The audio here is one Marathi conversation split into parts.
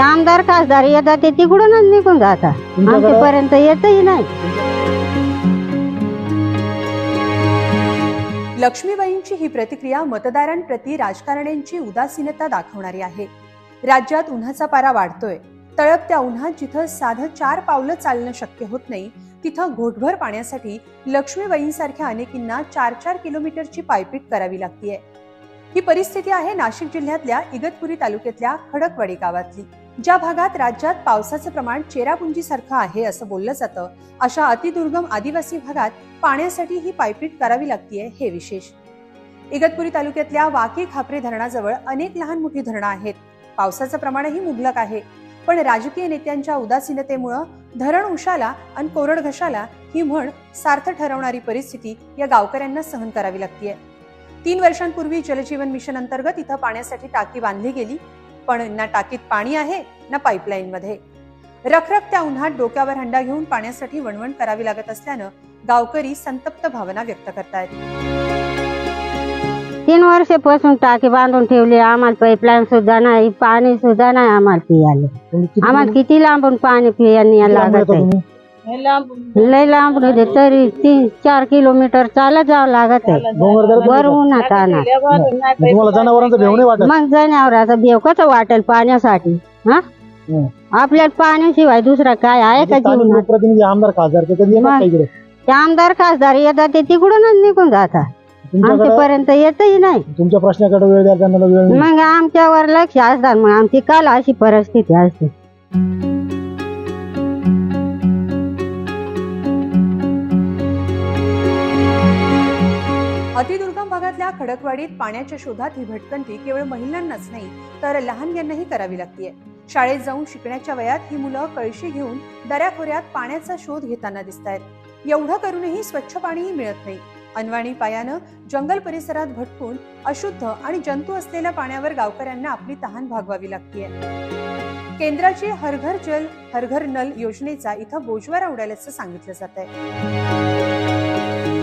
आमदार खासदार येतात ते तिकडूनच निघून जातात. आमच्यापर्यंत येतही नाही. लक्ष्मीबाईंची ही प्रतिक्रिया मतदारांप्रती राजकारण्यांची उदासीनता दाखवणारी आहे. राज्यात उन्हाचा पारा वाढतोय. तळपत्या उन्हात जिथं साधं चार पावलं चालणं शक्य होत नाही तिथं घोटभर पाण्यासाठी लक्ष्मीबाईंसारख्या अनेकींना चार चार किलोमीटरची पायपीट करावी लागतीये. ही परिस्थिती आहे नाशिक जिल्ह्यातल्या इगतपुरी तालुक्यातल्या खडकवाडी गावातली. ज्या भागात राज्यात पावसाचं प्रमाण चेरापुंजीसारखं आहे असं बोललं जातं अशा अतिदुर्गम आदिवासी भागात पाण्यासाठी ही पायपीट करावी लागतीये हे विशेष. इगतपुरी तालुक्यातल्या वाकी खापरे धरणाजवळ अनेक लहान मोठी धरणं आहेत. पावसाचं प्रमाणही मुबलक आहे. पण राजकीय नेत्यांच्या उदासीनतेमुळं धरण उशाला आणि कोरड घशाला ही म्हण सार्थ ठरवणारी परिस्थिती या गावकऱ्यांना सहन करावी लागतीये. तीन वर्षांपूर्वी जलजीवन मिशन अंतर्गत इथं पाण्यासाठी टाकी बांधली गेली. पण ना टाकीत पाणी आहे ना पाईपलाईन मध्ये रखरखत्या उन्हात डोक्यावर हंडा घेऊन पाण्यासाठी वणवण करावी लागत असल्यानं गावकरी संतप्त भावना व्यक्त करतायत. तीन वर्षापासून टाकी बांधून ठेवली आम्हाला पाईपलाईन सुद्धा नाही पाणी सुद्धा नाही आम्हाला पियाले. आम्हाला किती लांबून पाणी पिया लांब लागत आहे? लय लांब होते तरी तीन चार किलोमीटर चालत जावं लागत आहे. वर? उन्हात आणा तुम्हाला जनावरांचा भेव नाही वाटत? मग जनावराचा बेव कसं वाटेल पाण्यासाठी? हा. आपल्याला पाण्याशिवाय दुसरा काय आहे का म्हणजे स्थानिक जीवनात? लोकप्रतिनिधी आमदार खासदार ते कधी येणार मग. का इकडे? ते आमदार खासदार येतात ते तिकडूनच निघून जातात. तुमच्याकडे आमच्यापर्यंत येतही नाही. तुमच्या प्रश्नाकडे वेळ द्यायला त्यांना वेळ नाही. मग आमच्यावर लक्ष असतात मग आमची काल अशी परिस्थिती असते. भागातल्या खडकवाडीत पाण्याच्या शोधात ही भटकंती केवळ महिलांनाच नाही तर लहानग्यांनाही करावी लागतीये. शाळेत जाऊन शिकण्याच्या वयात ही मुलं कळशी घेऊन दऱ्याखोऱ्यात पाण्याचा शोध घेताना दिसत आहेत एवढं करूनही स्वच्छ पाणीही मिळत नाही. अनवाणी पायानं जंगल परिसरात भटकून अशुद्ध आणि जंतू असलेल्या पाण्यावर गावकऱ्यांना आपली तहान भागवावी लागतीये. केंद्राची हरघर जल हरघर नल योजनेचा इथं बोजवारा उडाल्याचं सांगितलं जात आहे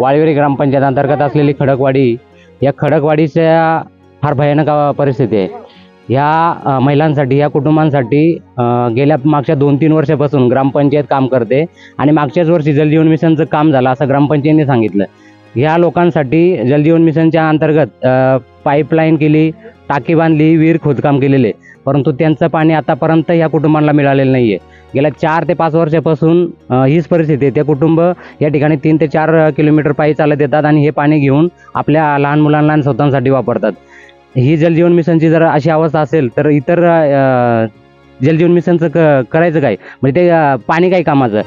वाळवेरी ग्रामपंचायत अंतर्गत असलेली खडकवाडी. या खडकवाडीच्या फार भयानक परिस्थिती आहे. ह्या महिलांसाठी या कुटुंबांसाठी गेल्या मागच्या दोन तीन वर्षापासून ग्रामपंचायत काम करते आणि मागच्याच वर्षी जलजीवन मिशनचं काम झालं असं ग्रामपंचायतीने सांगितलं. ह्या लोकांसाठी जलजीवन मिशनच्या अंतर्गत पाईपलाईन केली टाकी बांधली विहीर खोदकाम केलेले. परंतु त्यांचं पाणी आतापर्यंत या कुटुंबांना मिळालेलं नाही आहे गेल्या चार ते पाच वर्षापासून हीच परिस्थिती आहे. ते कुटुंब या ठिकाणी तीन ते चार किलोमीटर पायी चालत येतात आणि हे पाणी घेऊन आपल्या लहान मुलांना स्वतःसाठी वापरतात. ही जलजीवन मिशनची जर अशी अवस्था असेल तर इतर जलजीवन मिशनचं क करायचं काय? म्हणजे ते पाणी काय कामाचं?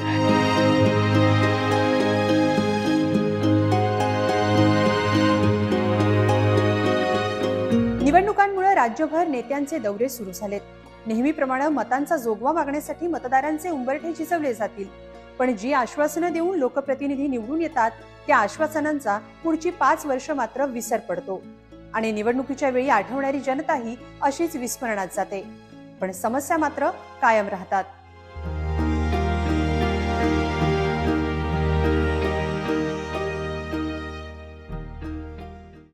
निवडणुकांमुळे राज्यभर नेत्यांचे दौरे सुरू झालेत. नेहमीप्रमाणे मतांचा जोगवा मागण्यासाठी मतदारांचे उंबरठे झिजवले जातील. पण जी आश्वासनं देऊन लोकप्रतिनिधी निवडून येतात त्या आश्वासनांचा पुढची पाच वर्ष मात्र विसर पडतो. आणि निवडणुकीच्या वेळी आठवणारी जनताही अशीच विस्मरणात जाते. पण समस्या मात्र कायम राहतात.